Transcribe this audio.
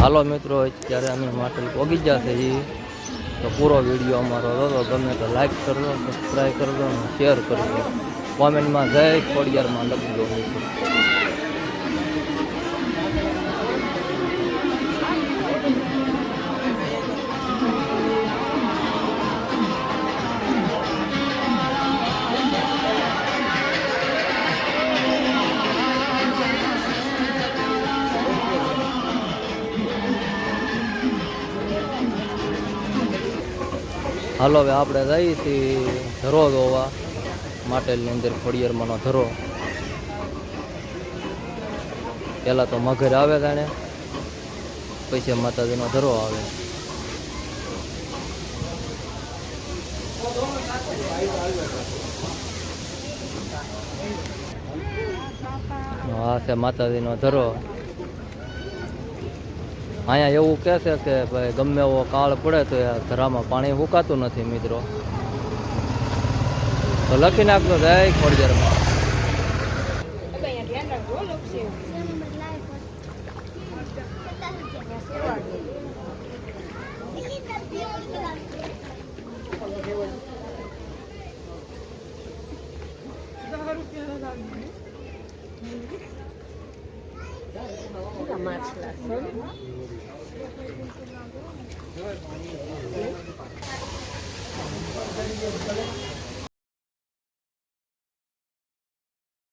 હાલો મિત્રો, અત્યારે અમે પહોંચી ગયા છે ઈ. તો પૂરો વીડિયો અમારો હતો ગમે તો લાઈક કરજો સબસ્ક્રાઈબ કરજો શેર કરજો. કોમેન્ટમાં જય ખોડિયારમાં લખજો. મિત્રો હાલો હવે આપણે જઈએ છીએ ધરો જોવા માટેલની અંદર ખોડિયારમાંનો ધરો. પહેલાં તો મગર આવે જાણે. પછી માતાજીનો ધરો આવે. આ છે માતાજીનો ધરો. અહીંયા એવું કહે છે કે ભાઈ ગમે એવો કાળ પડે તો એ ધરામાં પાણી સુકાતું નથી મિત્રો તો લખી નાખજો જય ખોડિયારમાં una marcha sol.